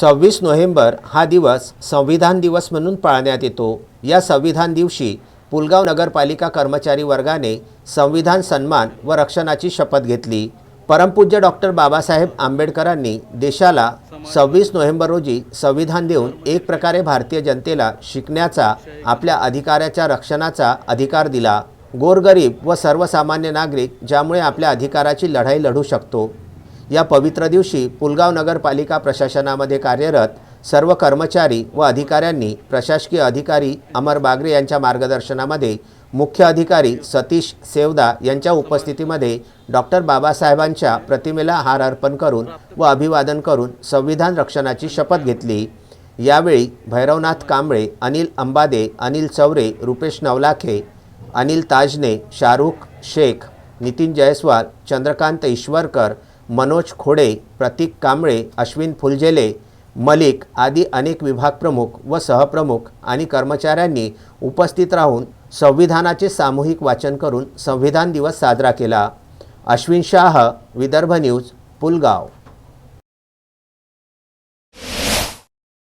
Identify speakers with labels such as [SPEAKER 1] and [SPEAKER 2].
[SPEAKER 1] सव्वीस नोव्हेंबर हा दिवस संविधान दिवस म्हणून पाळण्यात येतो. या संविधान दिवशी पुलगाव नगरपालिका कर्मचारी वर्गाने संविधान सन्मान व रक्षणाची शपथ घेतली. परमपूज्य डॉक्टर बाबासाहेब आंबेडकरांनी देशाला सव्वीस नोव्हेंबर रोजी संविधान देऊन एक प्रकारे भारतीय जनतेला शिकण्याचा आपल्या अधिकाराच्या रक्षणाचा अधिकार दिला. गोरगरीब व सर्वसामान्य नागरिक ज्यामुळे आपल्या अधिकाराची लढाई लढू शकतो. या पवित्र दिवशी पुलगाव नगरपालिका प्रशासनामध्ये कार्यरत सर्व कर्मचारी व अधिकाऱ्यांनी प्रशासकीय अधिकारी अमर बागरे यांच्या मार्गदर्शनामध्ये मुख्य अधिकारी सतीश सेवदा यांच्या उपस्थितीमध्ये डॉक्टर बाबासाहेबांच्या प्रतिमेला हार अर्पण करून व अभिवादन करून संविधान रक्षणाची शपथ घेतली. यावेळी भैरवनाथ कांबळे अनिल अंबादे अनिल चौरे रुपेश नवलाखे अनिल ताजने शाहरुख शेख नितीन जयस्वाल चंद्रकांत ईश्वरकर मनोज खोडे प्रतीक कांबळे अश्विन फुलजेले मलिक आदी अनेक विभाग प्रमुख व सहप्रमुख आणि कर्मचाऱ्यांनी उपस्थित राहून संविधानाचे सामूहिक वाचन करून संविधान दिवस साजरा केला. अश्विन शाह विदर्भ न्यूज पुलगाव.